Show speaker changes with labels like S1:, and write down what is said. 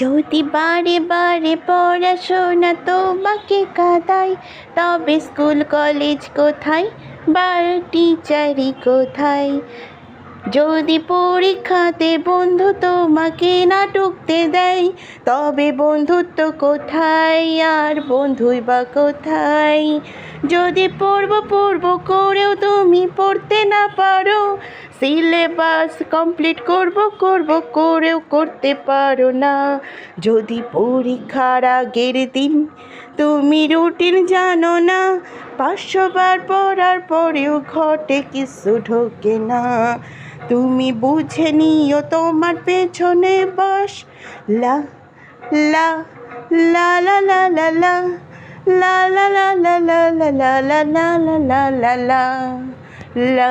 S1: যদি বারে বারে পড়াশোনা তোমাকে কাদাই তবে স্কুল, কলেজ কোথায়? বার টিচারি কোথায়? যদি পরীক্ষাতে বন্ধু তোমাকে না ঢুকতে দেয়, তবে বন্ধুত্ব কোথায় আর বন্ধুই বা কোথায়? যদি পড়ব পড়ব করেও তুমি পড়তে না পারো সিলেবাস কমপ্লিট করব করব করেও করতে পারো না যদি পরীক্ষার আগের দিন তুমি রুটিন জানো না পাঁচশো বার পড়ার পরেও ঘটে কিছু ঢোকে না তুমি বুঝে নিও তোমার পেছনে বস লা লা লা লা লা লা লা লা লা লা লা লা লা লা লা লা লা